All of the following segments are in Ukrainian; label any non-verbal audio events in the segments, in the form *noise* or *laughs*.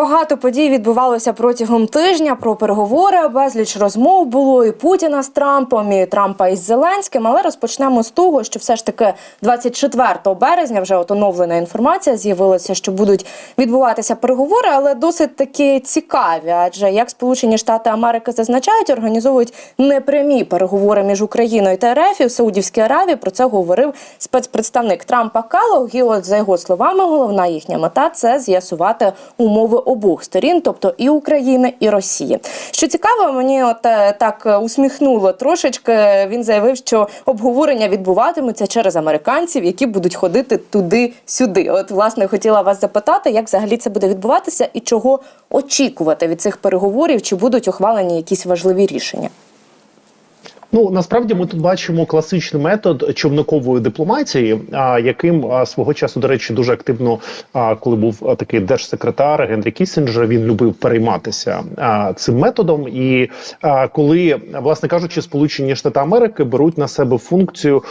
Багато подій відбувалося протягом тижня про переговори. Безліч розмов було і Путіна з Трампом, і Трампа із Зеленським. Але розпочнемо з того, що все ж таки 24 березня вже от оновлена інформація з'явилася, що будуть відбуватися переговори, але досить таки цікаві. Адже як Сполучені Штати Америки зазначають, організовують непрямі переговори між Україною та РФ і в Саудівській Аравії. Про це говорив спецпредставник Трампа Каллог. І от за його словами, головна їхня мета це з'ясувати умови обох сторін, тобто і України, і Росії. Що цікаво, мені от е, так е, усміхнуло трошечки. Він заявив, що обговорення відбуватимуться через американців, які будуть ходити туди-сюди. От, власне, хотіла вас запитати, як взагалі це буде відбуватися і чого очікувати від цих переговорів, чи будуть ухвалені якісь важливі рішення. Ну насправді ми тут бачимо класичний метод човникової дипломатії, а, яким свого часу, до речі, дуже активно, коли був такий держсекретар Генрі Кісінджер, він любив перейматися цим методом. І коли, власне кажучи, Сполучені Штати Америки беруть на себе функцію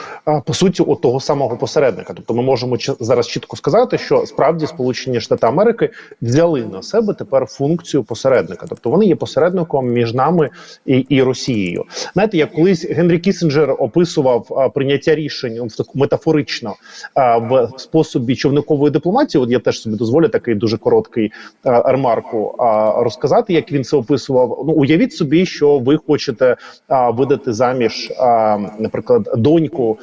по суті от того самого посередника. Тобто, ми можемо зараз чітко сказати, що справді Сполучені Штати Америки взяли на себе тепер функцію посередника, тобто вони є посередником між нами і, і Росією. Знаєте, як колись Генрі Кісінджер описував прийняття рішень ну, в таку метафорично в способі човникової дипломатії. От я теж собі дозволю такий дуже короткий а, ремарку а, розказати, як він це описував. Ну уявіть собі, що ви хочете видати заміж, наприклад, доньку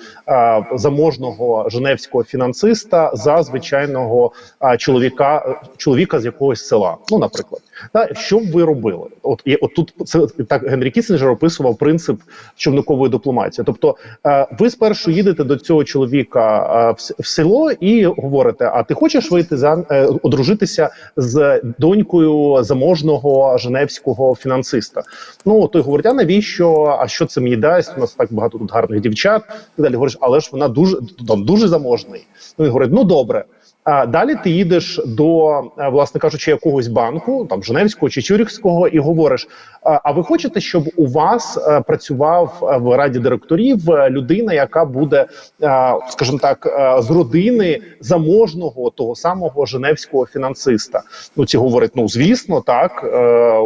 заможного женевського фінансиста за звичайного чоловіка, чоловіка з якогось села. Ну, наприклад, та що б ви робили? От і от тут це так Генрі Кісінджер описував принцип човникової дипломатії. Тобто, е, ви спершу їдете до цього чоловіка е, в, в село і говорите: А ти хочеш вийти за е, одружитися з донькою заможного женевського фінансиста? Ну той говорить: а навіщо? А що це мені дасть? У нас так багато тут гарних дівчат. І далі говориш, але ж вона дуже там дуже заможний. Ну він говорить: ну добре. Далі ти їдеш до, е, власне кажучи, якогось банку, там Женевського чи Чюрихського, і говориш: а ви хочете, щоб у вас е, працював е, в раді директорів людина, яка буде, скажімо так, з родини заможного того самого женевського фінансиста? Ну ці говорять: ну звісно, так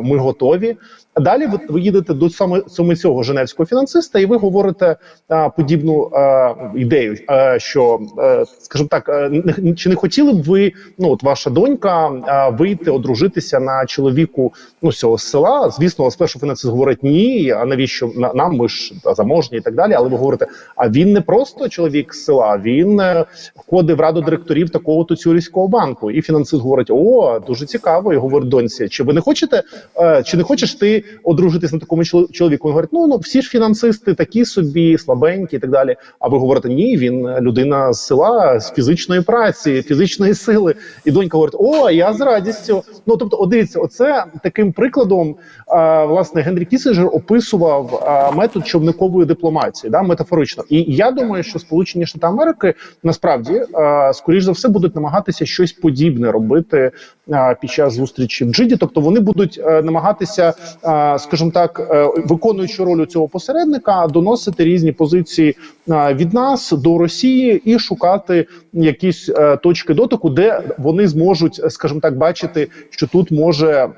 ми готові. А Далі ви, ви їдете до саме, саме цього женевського фінансиста, і ви говорите а, подібну а, ідею, а, що, е, скажімо так, не, чи не хотіли б ви, ну от ваша донька, а, вийти, одружитися на чоловіку ну, цього села? Звісно, спершу фінансист говорить ні, а навіщо на- нам ми ж заможні і так далі. Але ви говорите, а він не просто чоловік з села, він е, входить в раду директорів такого то цюрівського банку. І фінансист говорить: О, дуже цікаво. І говорить доньці, чи ви не хочете, е, чи не хочеш ти одружитись на такому чол- чоловіку? Він говорить, ну ну всі ж фінансисти такі собі, слабенькі і так далі. А ви говорите, ні, він людина з села, з фізичної праці, фізичної сили. І донька говорить: О, я з радістю. Ну тобто, от дивіться, оце таким прикладом, е, власне, Генрі Кісінджер описував е, метод човникової дипломатії, да, метафорично. І я думаю, що Сполучені Штати Америки насправді е, скоріш за все будуть намагатися щось подібне робити е, під час зустрічі в Джиді. Тобто вони будуть е, намагатися, е, скажімо так, е, виконуючи роль цього посередника, доносити різні позиції е, від нас до Росії і шукати якісь е, точки дотику, де вони зможуть, е, скажімо так, бачити, що тут може е,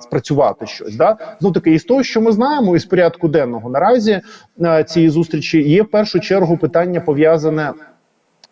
спрацювати щось. Да? Ну таки із того, що ми знаємо, із порядку денного наразі е, цієї зустрічі є в першу чергу питання пов'язане.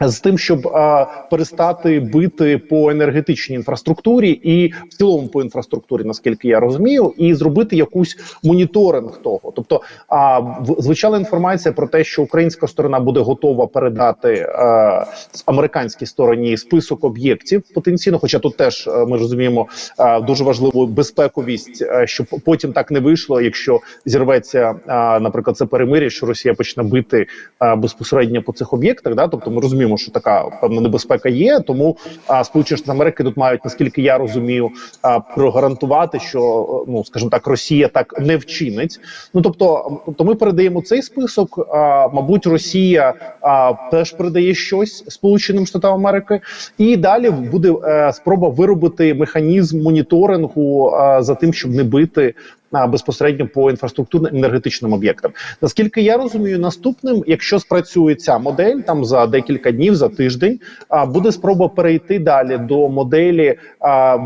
З тим, щоб а, перестати бити по енергетичній інфраструктурі і в цілому по інфраструктурі, наскільки я розумію, і зробити якусь моніторинг того. Тобто, а звучала інформація про те, що українська сторона буде готова передати а, американській стороні список об'єктів потенційно. Хоча тут теж е, ми розуміємо а, дуже важливу безпековість, е, щоб потім так не вийшло, якщо зірветься, а, наприклад, це перемир'я, що Росія почне бити а, безпосередньо по цих об'єктах. Да, тобто ми розуміємо, що така певна небезпека є. Тому а, Сполучені Штати Америки тут мають, наскільки я розумію, а, прогарантувати, що ну скажімо так, Росія так не вчинить. Ну тобто, тобто ми передаємо цей список. А, мабуть, Росія а, теж передає щось Сполученим Штатам Америки, і далі буде е, спроба виробити механізм моніторингу а, за тим, щоб не бити а, безпосередньо по інфраструктурно-енергетичним об'єктам. Наскільки я розумію, наступним, якщо спрацює ця модель, там за декілька днів, за тиждень, а, буде спроба перейти далі до моделі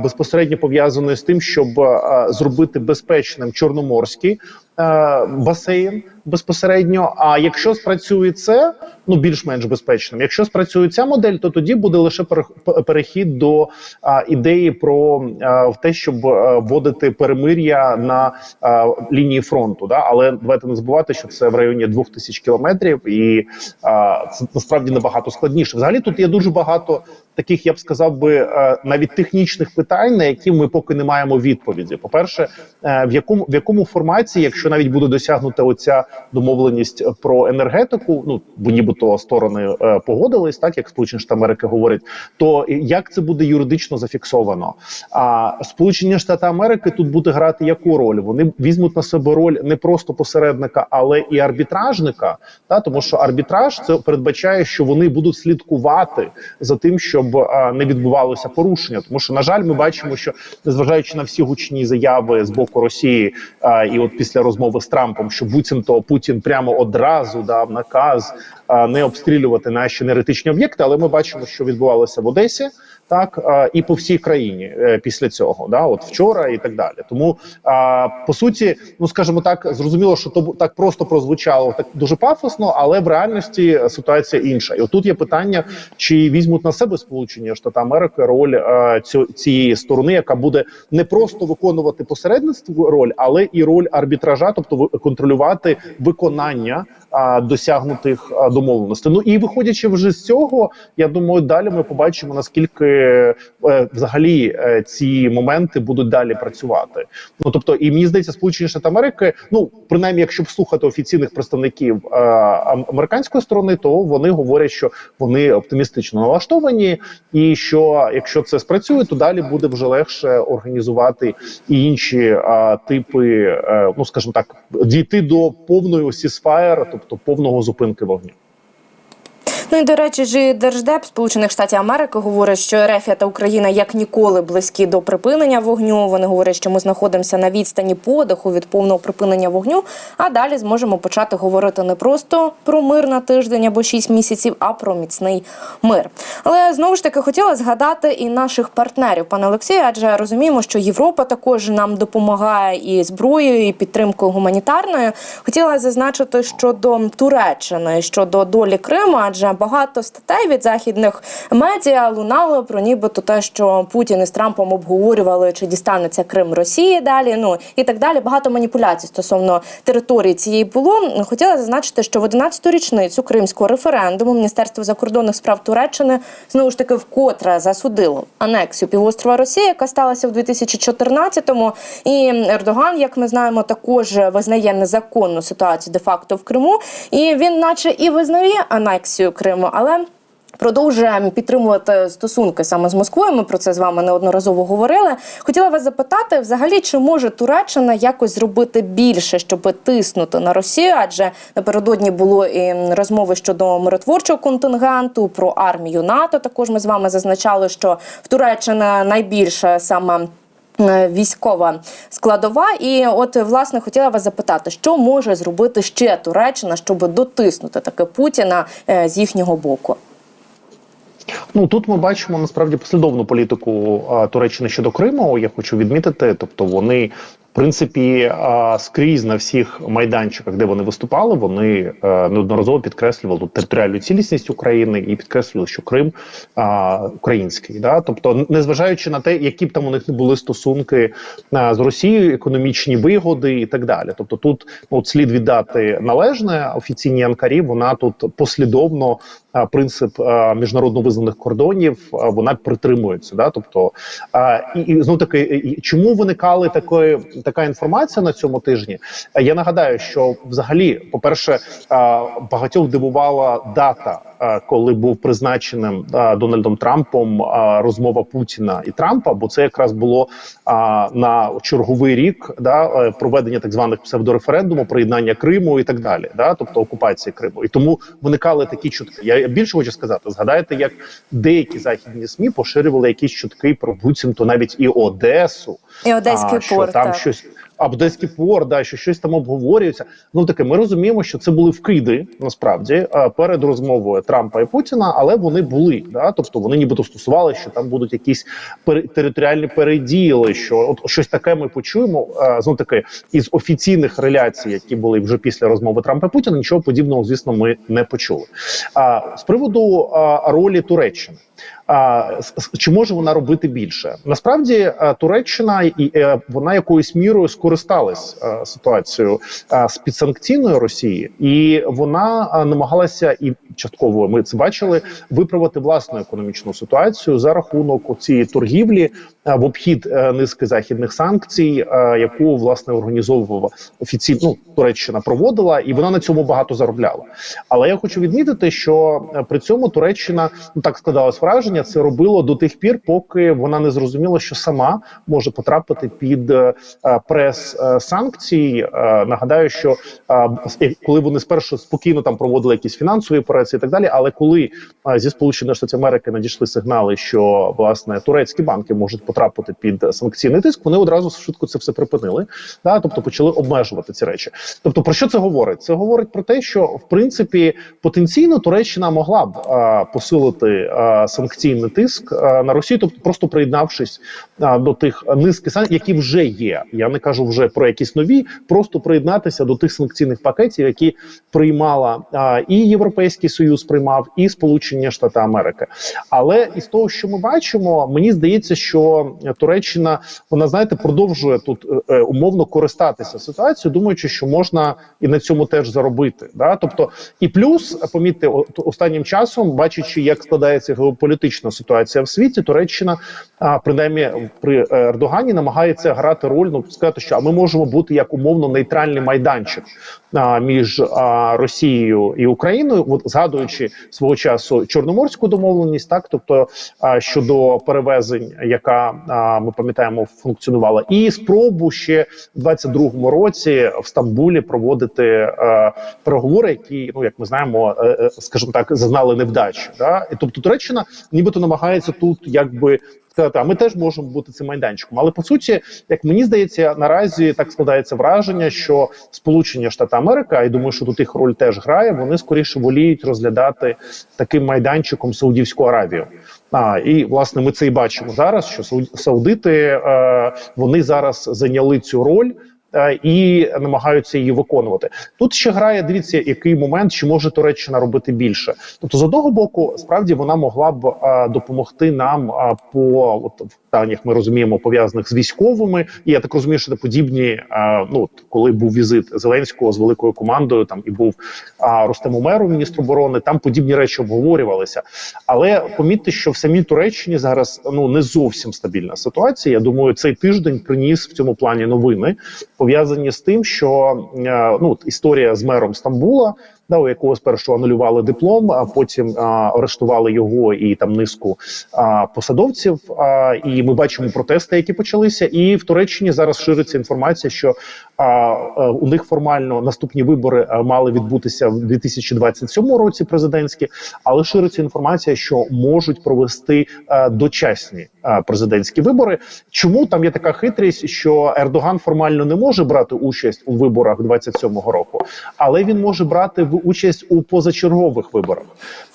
безпосередньо пов'язаної з тим, щоб зробити безпечним чорноморський басейн безпосередньо. А якщо спрацює це, ну більш-менш безпечним. Якщо спрацює ця модель, то тоді буде лише перех- перехід до а, ідеї про а, те, щоб вводити перемир'я на а, лінії фронту. Да? Але давайте не забувати, що це в районі 2000 кілометрів, і а, це насправді набагато складніше. Взагалі тут є дуже багато таких, я б сказав би, е, навіть технічних питань, на які ми поки не маємо відповіді. По перше, в якому в якому форматі, якщо навіть буде досягнута оця домовленість про енергетику, ну бо нібито сторони е, погодились, так як Сполучені Штати Америки говорять, то як це буде юридично зафіксовано? А Сполучені Штати Америки тут буде грати яку роль? Вони візьмуть на себе роль не просто посередника, але і арбітражника. Та тому, що арбітраж це передбачає, що вони будуть слідкувати за тим, щоб а, не відбувалося порушення. Тому що, на жаль, ми бачимо, що незважаючи на всі гучні заяви з боку Росії, а, і от після розмови з Трампом, що буцімто Путін прямо одразу дав наказ не обстрілювати наші енергетичні об'єкти, але ми бачимо, що відбувалося в Одесі, так і по всій країні е, після цього, да, от вчора і так далі. Тому по суті, ну скажімо так, зрозуміло, що то так просто прозвучало так дуже пафосно, але в реальності ситуація інша. І отут є питання, чи візьмуть на себе Сполучені Штати Америки роль цієї сторони, яка буде не просто виконувати посередництво роль, але і роль арбітража, тобто контролювати виконання досягнутих домовленостей. Ну і виходячи вже з цього, я думаю, далі ми побачимо наскільки е, взагалі е, ці моменти будуть далі працювати. Ну тобто, і мені здається, Сполучені Штати Америки, ну принаймні, якщо слухати офіційних представників е, американської сторони, то вони говорять, що вони оптимістично налаштовані, і що якщо це спрацює, то далі буде вже легше організувати і інші типи, ну скажімо так, дійти до повної сісфаєр, тобто повного зупинки вогню. Ну і до речі, ж держдеп Сполучених Штатів Америки говорить, що Рефія та Україна як ніколи близькі до припинення вогню. Вони говорять, що ми знаходимося на відстані подиху від повного припинення вогню. А далі зможемо почати говорити не просто про мир на тиждень або шість місяців, а про міцний мир. Але знову ж таки хотіла згадати і наших партнерів, пане Олексію, адже розуміємо, що Європа також нам допомагає і зброєю, і підтримкою гуманітарною. Хотіла зазначити щодо Туреччини, щодо долі Криму, адже багато статей від західних медіа лунало про нібито те, що Путін із Трампом обговорювали, чи дістанеться Крим Росії далі. Ну і так далі. Багато маніпуляцій стосовно території цієї було. Хотіла зазначити, що в 11-ту річницю кримського референдуму Міністерство закордонних справ Туреччини знову ж таки вкотре засудило анексію півострова Росії, яка сталася в 2014-му. І Ердоган, як ми знаємо, також визнає незаконну ситуацію де-факто в Криму. І він, наче, і визнає анексію Криму, але. Продовжує підтримувати стосунки саме з Москвою. Ми про це з вами неодноразово говорили. Хотіла вас запитати, взагалі, чи може Туреччина якось зробити більше, щоб тиснути на Росію? Адже напередодні було і розмови щодо миротворчого контингенту про армію НАТО. Також ми з вами зазначали, що в Туреччина найбільше саме. Е, Військова складова, і от власне хотіла вас запитати, що може зробити ще Туреччина, щоб дотиснути таке Путіна е, з їхнього боку. Ну тут ми бачимо насправді послідовну політику а, Туреччини щодо Криму. Я хочу відмітити, тобто вони. В принципі, скрізь на всіх майданчиках, де вони виступали, вони е, неодноразово підкреслювали територіальну цілісність України і підкреслювали, що Крим український. Да? Тобто, незважаючи на те, які б там у них не були стосунки з Росією, економічні вигоди і так далі. Тобто, тут ну, от слід віддати належне офіційній Анкарі. Вона тут послідовно принцип міжнародно визнаних кордонів вона притримується. Да? Тобто, і, знов таки, чому виникали такої така інформація на цьому тижні? А Я нагадаю, що взагалі, по перше, багатьох дивувала дата, коли був призначеним Дональдом Трампом розмова Путіна і Трампа, бо це якраз було на черговий рік да, е, проведення так званих псевдореферендуму, приєднання Криму і так далі, да, тобто окупації Криму. І тому виникали такі чутки. Я більше хочу сказати, згадайте, як деякі західні СМІ поширювали якісь чутки про буцімто навіть і Одесу. І Одеський а, що порт, там так. щось. Абдеський порт, да, що щось там обговорюється. Ну таке, ми розуміємо, що це були вкиди насправді е, перед розмовою Трампа і Путіна, але вони були. Да, тобто вони нібито стосувалися, що там будуть якісь територіальні переділи. Що от щось таке ми почуємо. е, Знов таки із офіційних реляцій, які були вже після розмови Трампа і Путіна, нічого подібного, звісно, ми не почули. А з приводу а, ролі Туреччини. Чи може вона робити більше? Насправді Туреччина і е, вона якоюсь мірою скористалась ситуацією з підсанкційною Росії, і вона намагалася і частково ми це бачили виправити власну економічну ситуацію за рахунок цієї торгівлі в обхід е, низки західних санкцій, яку власне організовувала офіційно ну, Туреччина проводила, і вона на цьому багато заробляла. Але я хочу відмітити, що е, при цьому Туреччина ну так складалось враження, це робило до тих пір, поки вона не зрозуміла, що сама може потрапити під е, е, прес е, санкцій. Е, Нагадаю, що е, коли вони спершу спокійно там проводили якісь фінансові операції і так далі, але коли е, зі Сполучених Штатів Америки надійшли сигнали, що власне турецькі банки можуть потрапити під санкційний тиск, вони одразу швидко це все припинили. Да, тобто почали обмежувати ці речі. Тобто, про що це говорить? Це говорить про те, що в принципі потенційно Туреччина могла б а, посилити а, санкційний тиск а, на Росію, тобто просто приєднавшись а, до тих низки санкцій, які вже є. Я не кажу вже про якісь нові, просто приєднатися до тих санкційних пакетів, які приймала а, і Європейський Союз приймав, і Сполучені Штати Америки. Але із того, що ми бачимо, мені здається, що Туреччина вона знаєте продовжує тут е, е, умовно користатися ситуацією, думаючи, що можна і на цьому теж заробити. Да? Тобто, і плюс помітьте, останнім часом, бачачи, як складається геополітична ситуація в світі, Туреччина, а, принаймні при е, Ердогані, намагається грати роль, ну сказати, що а ми можемо бути як умовно нейтральний майданчик а, між а, Росією і Україною, от згадуючи свого часу чорноморську домовленість, так тобто а, щодо перевезень, яка ми пам'ятаємо функціонувала, і спробу ще в 22-му році в Стамбулі проводити е, переговори, які ну як ми знаємо, е, е, скажімо так, зазнали невдачі. Да? І тобто Туреччина нібито намагається тут якби. Сказати, а ми теж можемо бути цим майданчиком. Але по суті, як мені здається, наразі так складається враження, що Сполучені Штати Америки, а я думаю, що тут їх роль теж грає. Вони скоріше воліють розглядати таким майданчиком Саудівську Аравію. А і власне ми це і бачимо зараз. Що сауд- саудити е, вони зараз зайняли цю роль. Е, І намагаються її виконувати. Тут ще грає. Дивіться, який момент чи може Туреччина робити більше. Тобто, з одного боку, справді вона могла б е, допомогти нам е, по от питаннях, ми розуміємо, пов'язаних з військовими. І я так розумію, що подібні. ну коли був візит Зеленського з великою командою, там і був а, Рустем Умеров, міністр оборони. Там подібні речі обговорювалися. Але помітьте, що в самій Туреччині зараз ну не зовсім стабільна ситуація. Я думаю, цей тиждень приніс в цьому плані новини пов'язані з тим, що е, ну історія з мером Стамбула. Да, у якого спершу анулювали диплом, а потім а, арештували його і там низку а, посадовців. А, і ми бачимо протести, які почалися. І в Туреччині зараз шириться інформація, що а, а, у них формально наступні вибори мали відбутися в 2027 році, президентські, але шириться інформація, що можуть провести а, дочасні а, президентські вибори. Чому там є така хитрість, що Ердоган формально не може брати участь у виборах 27-го року, але він може брати в участь у позачергових виборах.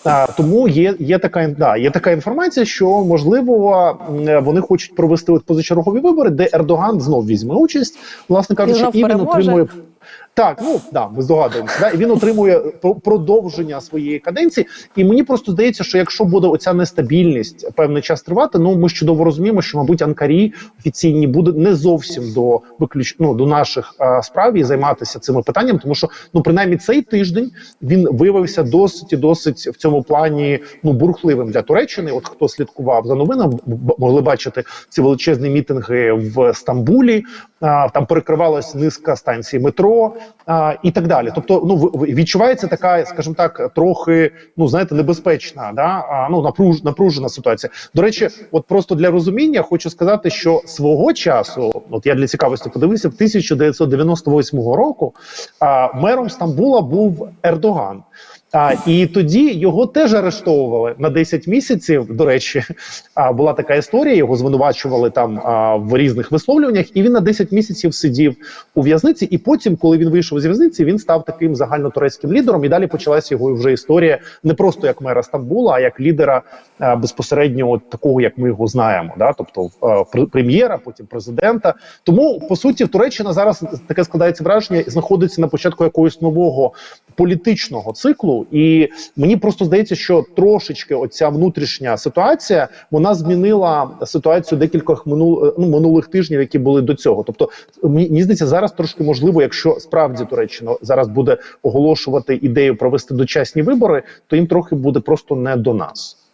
А, тому є, є така да, є така інформація, що можливо вони хочуть провести от позачергові вибори, де Ердоган знов візьме участь, власне кажучи, і він отримує. Так, ну да, ми здогадуємося. Да, він отримує про- продовження своєї каденції. І мені просто здається, що якщо буде оця нестабільність певний час тривати, ну ми чудово розуміємо, що мабуть Анкарі офіційні буде не зовсім до виключ... ну, до наших а, справ і займатися цими питанням, тому що ну принаймні цей тиждень він виявився досить і досить в цьому плані ну бурхливим для Туреччини. От хто слідкував за новинами, могли бачити ці величезні мітинги в Стамбулі. А, там перекривалась низка станцій метро а, і так далі. Тобто, ну відчувається така, скажімо так, трохи ну знаєте, небезпечна, да а, ну напруж, напружена ситуація. До речі, от просто для розуміння хочу сказати, що свого часу, от я для цікавості подивився, в 1998 року а, мером Стамбула був Ердоган. А, і тоді його теж арештовували на 10 місяців. До речі, а, була така історія. Його звинувачували там а, в різних висловлюваннях, і він на 10 місяців сидів у в'язниці. І потім, коли він вийшов з в'язниці, він став таким загальнотурецьким лідером. І далі почалася його вже історія не просто як мера Стамбула, а як лідера а, безпосередньо от такого, як ми його знаємо. Да? Тобто а, прем'єра, потім президента. Тому по суті, Туреччина зараз таке складається враження, знаходиться на початку якогось нового політичного циклу, і мені просто здається, що трошечки оця внутрішня ситуація вона змінила ситуацію декількох минул, ну, минулих тижнів, які були до цього. Тобто, мені, здається, зараз трошки можливо, якщо справді Туреччина зараз буде оголошувати ідею провести дочасні вибори, то їм трохи буде просто не до нас.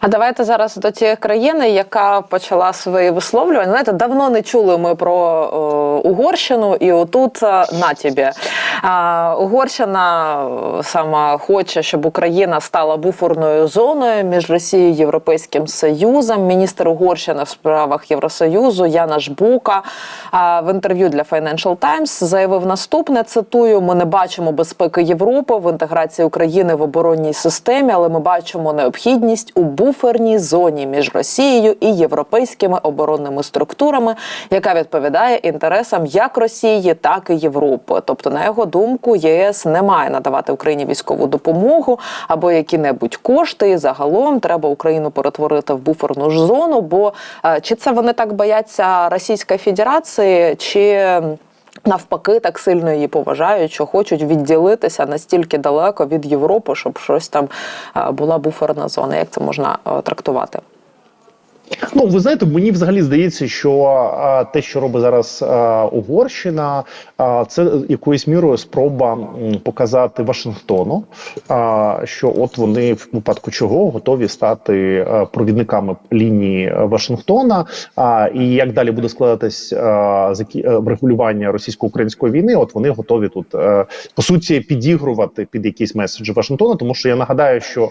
А давайте зараз до тієї країни, яка почала свої висловлювання. Знаєте, давно не чули ми про е, Угорщину, і отут е, на тобі. А, Угорщина е, сама хоче, щоб Україна стала буферною зоною між Росією і Європейським Союзом. Міністр Угорщини в справах Євросоюзу Яна Жбука а, в інтерв'ю для Financial Times заявив наступне: цитую: ми не бачимо безпеки Європи в інтеграції України в оборонній системі, але ми бачимо необхідність у буферній зоні між Росією і європейськими оборонними структурами, яка відповідає інтересам як Росії, так і Європи. Тобто, на його думку, ЄС не має надавати Україні військову допомогу або які-небудь кошти. І загалом треба Україну перетворити в буферну ж зону. Бо е, чи це вони так бояться Російської Федерації, чи Навпаки, так сильно її поважають, що хочуть відділитися настільки далеко від Європи, щоб щось там е, була буферна зона. Як це можна е, трактувати? Ну, ви знаєте, мені взагалі здається, що те, що робить зараз Угорщина, а, це якоюсь мірою спроба показати Вашингтону, що от вони в випадку чого готові стати провідниками лінії Вашингтона. А, і як далі буде складатись а, е, російсько-української війни, от вони готові тут е, по суті підігрувати під якісь меседжі Вашингтона, тому що я нагадаю, що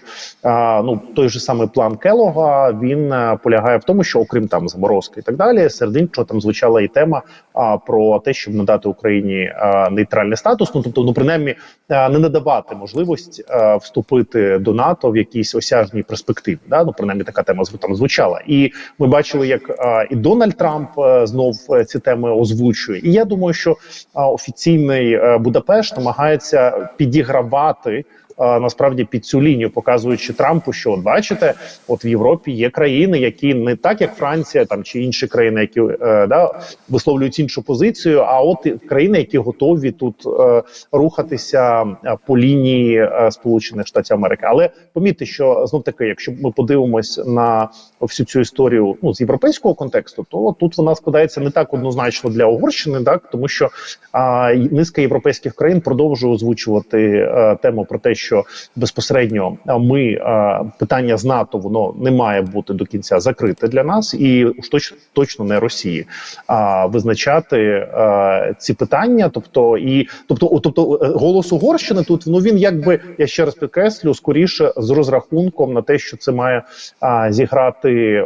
ну той же самий план Келога він е, полягає в тому, що окрім там заморозки і так далі, серед іншого там звучала і тема а, про те, щоб надати Україні а, нейтральний статус. Ну тобто, ну принаймні а, не надавати можливість а, вступити до НАТО в якійсь осяжній перспективі. Да? Ну принаймні така тема там звучала. І ми бачили, як а, і Дональд Трамп а, знов е, ці теми озвучує. І я думаю, що а, офіційний е, Будапешт намагається підігравати а, насправді під цю лінію, показуючи Трампу, що от бачите, от в Європі є країни, які не так як Франція там чи інші країни, які е, да висловлюють іншу позицію. А от країни, які готові тут е, рухатися е, по лінії Сполучених Штатів Америки. Але помітьте, що знов таки, якщо ми подивимось на всю цю історію ну з європейського контексту, то тут вона складається не так однозначно для Угорщини, так тому що а, низка європейських країн продовжує озвучувати е, тему про те, що безпосередньо ми питання з НАТО воно не має бути до кінця закрите для нас, і уж точ, точно не Росії. А визначати ці питання, тобто і тобто, тобто е, голос Угорщини тут ну він якби я ще раз підкреслю скоріше з розрахунком на те, що це має а, зіграти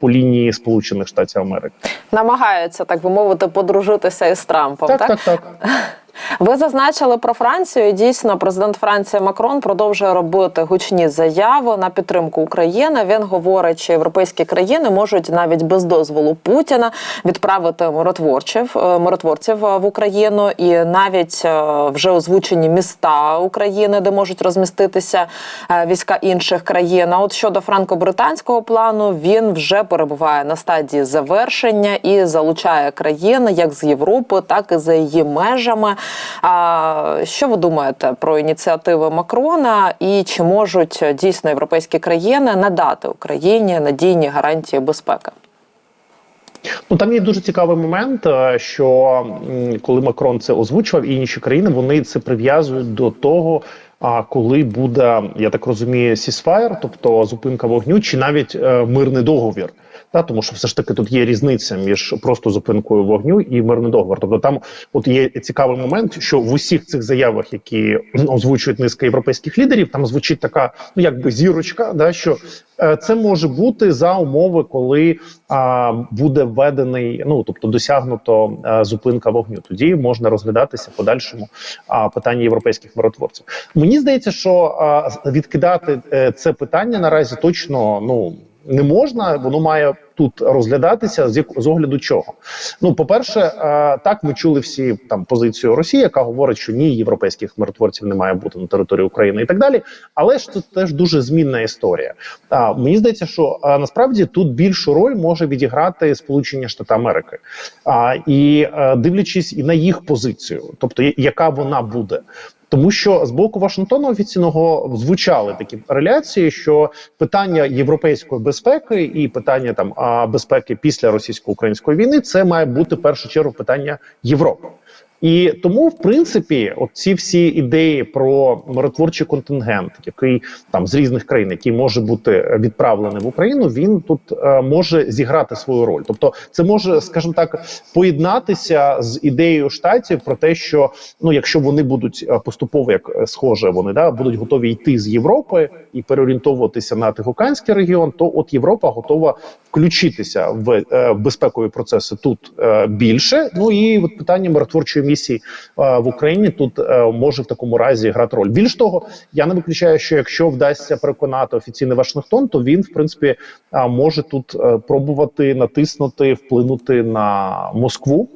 по лінії Сполучених Штатів Америки. Намагаються, так би мовити, подружитися із Трампом. Так, так, так. *laughs* Ви зазначили про Францію. І Дійсно, президент Франції Макрон продовжує робити гучні заяви на підтримку України. Він говорить, що європейські країни можуть навіть без дозволу Путіна відправити миротворців е, миротворців е, в Україну, і навіть е, вже озвучені міста України, де можуть розміститися війська інших країн. А от щодо франко-британського плану, він вже перебуває на стадії завершення і залучає країни як з Європи, так і за її межами. А що ви думаєте про ініціативи Макрона і чи можуть е, дійсно європейські країни надати Україні надійні гарантії безпеки? Ну там є дуже цікавий момент, е, що коли Макрон це озвучував, і інші країни вони це прив'язують до того. А коли буде, я так розумію, сісфаєр, тобто зупинка вогню, чи навіть е, мирний договір. Та тому, що все ж таки тут є різниця між просто зупинкою вогню і мирний договор. Тобто там, от є цікавий момент, що в усіх цих заявах, які озвучують низка європейських лідерів, там звучить така, ну якби зірочка, да що е, це може бути за умови, коли а, буде введений, ну тобто досягнуто е, зупинка вогню. Тоді можна розглядатися подальшому а, питання європейських миротворців. Мені здається, що а, відкидати е, це питання наразі точно ну не можна. Воно має тут розглядатися з з огляду чого. Ну, по перше, так ми чули всі там позицію Росії, яка говорить, що ні, європейських миротворців не має бути на території України і так далі. Але ж це теж дуже змінна історія. А мені здається, що насправді тут більшу роль може відіграти Сполучені Штати Америки, а і дивлячись і на їх позицію, тобто яка вона буде. Тому що з боку Вашингтона офіційного звучали такі реляції, що питання європейської безпеки і питання там безпеки після російсько-української війни це має бути в першу чергу питання Європи. І тому, в принципі, от ці всі ідеї про миротворчий контингент, який там з різних країн, який може бути відправлений в Україну, він тут е, може зіграти свою роль. Тобто, це може, скажімо так, поєднатися з ідеєю штатів про те, що ну, якщо вони будуть е, поступово, як е, схоже, вони да будуть готові йти з Європи і переорієнтовуватися на Тихоокеанський регіон, то от Європа готова включитися в е, безпекові процеси тут е, більше. Ну і от питання миротворчої місії в Україні тут е, може в такому разі грати роль. Більш того, я не виключаю, що якщо вдасться переконати офіційний Вашингтон, то він в принципі може тут е, пробувати натиснути, вплинути на Москву.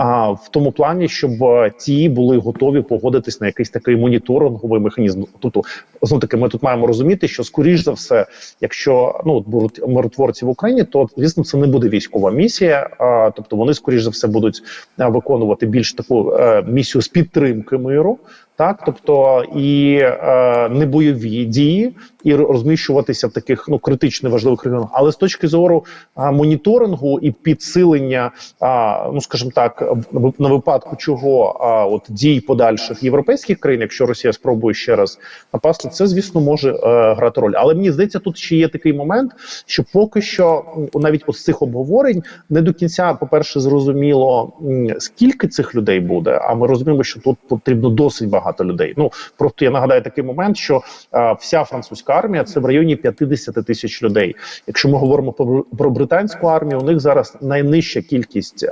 А в тому плані, щоб е, ті були готові погодитись на якийсь такий моніторинговий механізм. Тобто, знов таки, ми тут маємо розуміти, що скоріш за все, якщо ну будуть миротворці в Україні, то звісно це не буде військова місія. А, тобто вони скоріш за все будуть е, виконувати більш таку е, місію з підтримки миру. Так, тобто і е, не бойові дії, і розміщуватися в таких ну критично важливих регіонах. Але з точки зору а, моніторингу і підсилення, а, ну скажімо так, на випадку чого а, от дій подальших європейських країн, якщо Росія спробує ще раз напасти, це звісно може е, грати роль. Але мені здається, тут ще є такий момент, що поки що навіть ось цих обговорень не до кінця, по перше, зрозуміло скільки цих людей буде. А ми розуміємо, що тут потрібно досить багато людей. Ну просто я нагадаю такий момент, що е, вся французька армія це в районі 50 тисяч людей. Якщо ми говоримо про, про британську армію, у них зараз найнижча кількість е,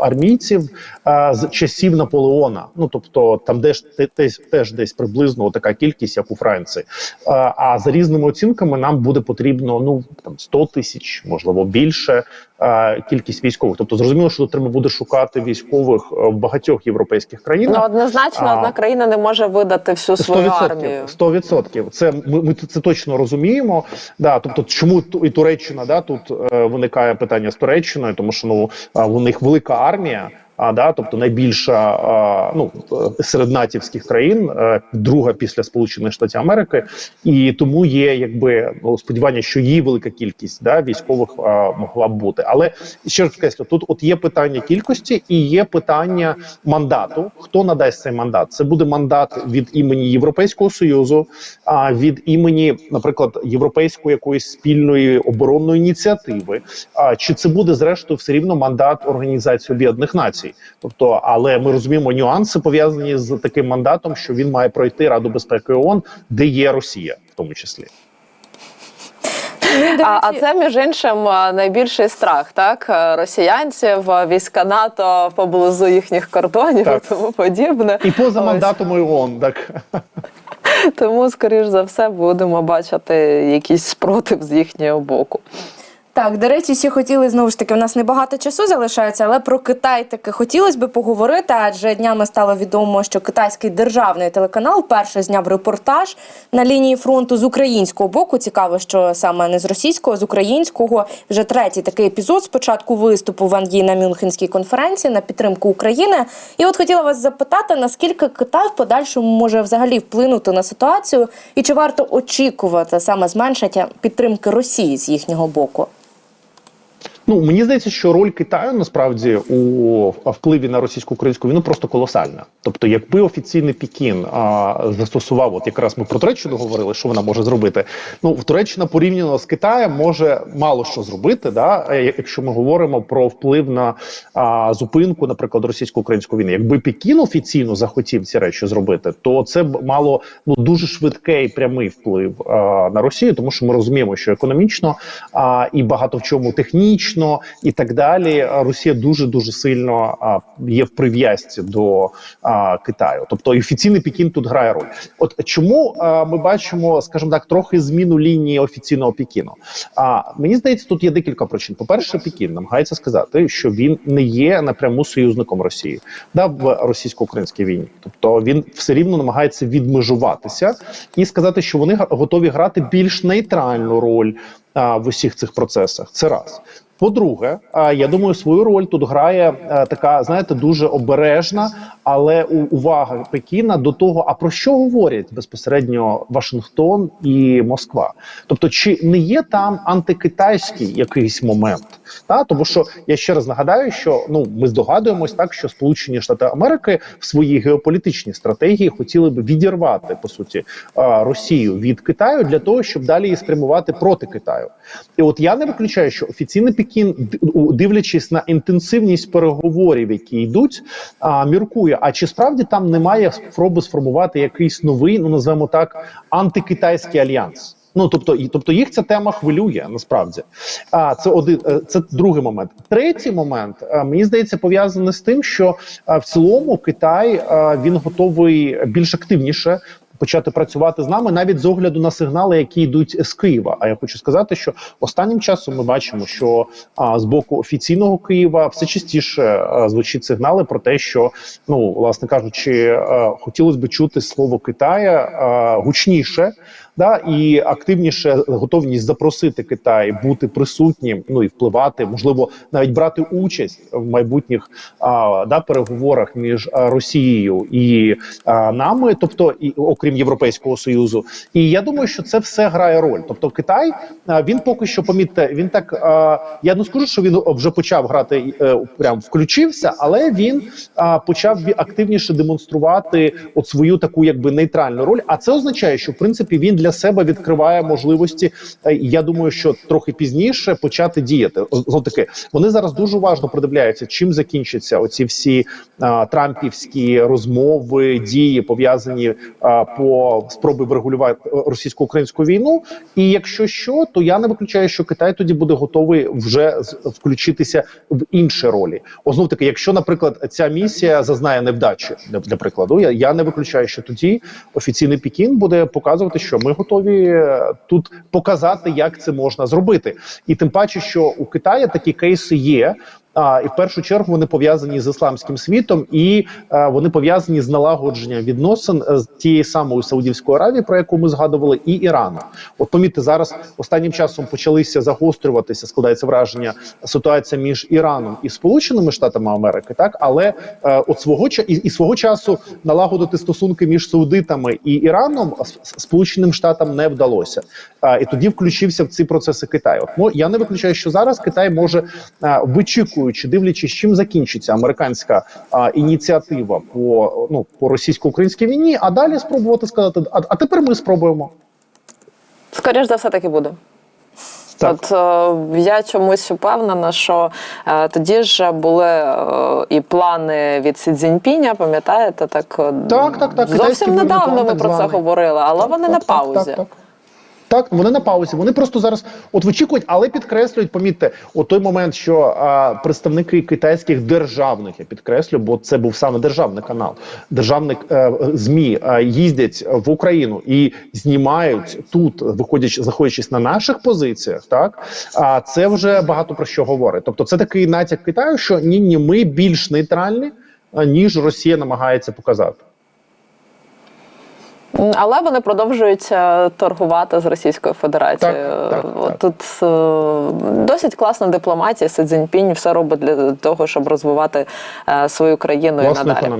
армійців е, з часів Наполеона. Ну тобто там десь теж, теж десь приблизно така кількість, як у Франції. Е, а за різними оцінками нам буде потрібно ну там 100 тисяч, можливо більше кількість військових. Тобто зрозуміло, що тут треба буде шукати військових е, в багатьох європейських країнах. Ну однозначно, А. одна країна не може видати всю свою 100%, армію. 100%. Це ми, ми це точно розуміємо. Да, тобто, чому і Туреччина, да, тут е, виникає питання з Туреччиною, тому що ну у них велика армія. А да, тобто найбільша ну серед натівських країн, е, друга після Сполучених Штатів Америки, і тому є якби ну, сподівання, що її велика кількість да військових могла б бути. Але ще раз підкреслю, тут от є питання кількості і є питання мандату. Хто надасть цей мандат? Це буде мандат від імені Європейського союзу, а від імені, наприклад, європейської якоїсь спільної оборонної ініціативи. А чи це буде зрештою все рівно мандат Організації Об'єднаних Націй? Тобто, але ми розуміємо нюанси пов'язані з таким мандатом, що він має пройти Раду безпеки ООН, де є Росія, в тому числі. Ну, А, а це між іншим найбільший страх, так росіянців, війська НАТО поблизу їхніх кордонів Так. і тому подібне. І поза Ось. мандатом ООН, так. Тому, скоріш за все, будемо бачити якийсь спротив з їхнього боку. Так, до речі, ще хотіли знову ж таки. У нас небагато часу залишається, але про Китай таки хотілося би поговорити. Адже днями стало відомо, що китайський державний телеканал вперше зняв репортаж на лінії фронту з українського боку. Цікаво, що саме не з російського, з українського. Вже третій такий епізод. Спочатку виступу Ван Ї на Мюнхенській конференції на підтримку України. І от хотіла вас запитати, наскільки Китай в подальшому може взагалі вплинути на ситуацію, і чи варто очікувати саме зменшення підтримки Росії з їхнього боку? Ну мені здається, що роль Китаю насправді у впливі на російсько-українську війну просто колосальна. Тобто, якби офіційний Пекін а, застосував, от якраз ми про Туреччину говорили, що вона може зробити. Ну в Туреччина порівняно з Китаєм може мало що зробити, да е, якщо ми говоримо про вплив на а, зупинку, наприклад, російсько-української війни. Якби Пекін офіційно захотів ці речі зробити, то це б мало ну дуже швидкий прямий вплив а, на Росію, тому що ми розуміємо, що економічно а, і багато в чому технічно і так далі. Росія дуже дуже сильно є в прив'язці до Китаю. Тобто офіційний Пекін тут грає роль. От чому ми бачимо, скажімо так, трохи зміну лінії офіційного Пекіну? А мені здається, тут є декілька причин. По перше, Пекін намагається сказати, що він не є напряму союзником Росії да, в російсько-українській війні. Тобто він все рівно намагається відмежуватися і сказати, що вони готові грати більш нейтральну роль в усіх цих процесах. Це раз. По-друге, я думаю, свою роль тут грає така, знаєте, дуже обережна, але увага Пекіна до того, а про що говорять безпосередньо Вашингтон і Москва. Тобто, чи не є там антикитайський якийсь момент? Та тому, що я ще раз нагадаю, що ну ми здогадуємось так, що Сполучені Штати Америки в своїй геополітичній стратегії хотіли б відірвати по суті Росію від Китаю для того, щоб далі її спрямувати проти Китаю. І от я не виключаю, що офіційний Пекін, д- дивлячись на інтенсивність переговорів, які йдуть, а, міркує. А чи справді там немає спроби сформувати якийсь новий, ну називаємо так, антикитайський альянс? Ну тобто, і- тобто їх ця тема хвилює насправді. А це один, е, це другий момент. Третій момент е, мені здається пов'язаний з тим, що е, в цілому Китай він готовий більш активніше. Почати працювати з нами навіть з огляду на сигнали, які йдуть з Києва. А я хочу сказати, що останнім часом ми бачимо, що а, з боку офіційного Києва все частіше а, звучить сигнали про те, що ну власне кажучи, а, хотілося б чути слово Китая а, гучніше. Да, і активніше готовність запросити Китай бути присутнім, ну і впливати, можливо, навіть брати участь в майбутніх а, да, переговорах між Росією і а, нами, тобто і окрім Європейського союзу. І я думаю, що це все грає роль. Тобто, Китай а, він поки що помітьте, він так а, я не скажу, що він вже почав грати е, прям включився, але він а, почав активніше демонструвати от свою таку якби нейтральну роль. А це означає, що в принципі він для себе відкриває можливості. е, Я думаю, що трохи пізніше почати діяти. Знов таки вони зараз дуже уважно придивляються, чим закінчаться оці всі а, трампівські розмови, дії пов'язані по спроби врегулювати е, російсько-українську війну. І якщо що, то я не виключаю, що Китай тоді буде готовий вже включитися в інші ролі. О, знов таки, якщо, наприклад, ця місія зазнає невдачі, для, для прикладу, я, я не виключаю, що тоді офіційний Пекін буде показувати, що ми готові е, тут показати, як це можна зробити, і тим паче, що у Китаї такі кейси є. А, і в першу чергу вони пов'язані з ісламським світом, і е, вони пов'язані з налагодженням відносин е, з тієї самої Саудівської Аравії, про яку ми згадували, і Ірану. От помітьте, зараз останнім часом почалися загострюватися, складається враження ситуація між Іраном і Сполученими Штатами Америки, так але е, от свого і, і свого часу налагодити стосунки між саудитами і Іраном Сполученим Штатам не вдалося. А, і тоді включився в ці процеси Китай. От, ну, я не виключаю, що зараз Китай може а, вичікуючи, дивлячись, чим закінчиться американська а, ініціатива по ну по російсько-українській війні, а далі спробувати сказати, а, а тепер ми спробуємо. Скоріш за все, так і буде. Так. От е, я чомусь впевнена, що е, тоді ж були е, і плани від Сі Цзіньпіня, пам'ятаєте, так, е, Так, так, так, зовсім недавно ми про це говорили, але Так, вони так, на паузі. Так, так. Так, вони на паузі. Вони просто зараз от вичікують, але підкреслюють, помітьте, от той момент, що а, представники китайських державних, я підкреслю, бо це був саме державний канал, державник е, змі е, їздять в Україну і знімають тут, виходячи, знаходячись на наших позиціях. Так а це вже багато про що говорить. Тобто, це такий натяк Китаю, що ні, ні, ми більш нейтральні, а, ніж Росія намагається показати. Але вони продовжують е, торгувати з Російською Федерацією. Так, так, так. Тут е, досить класна дипломатія. Си Цзіньпінь все робить для того, щоб розвивати е, свою країну і надалі. економіку.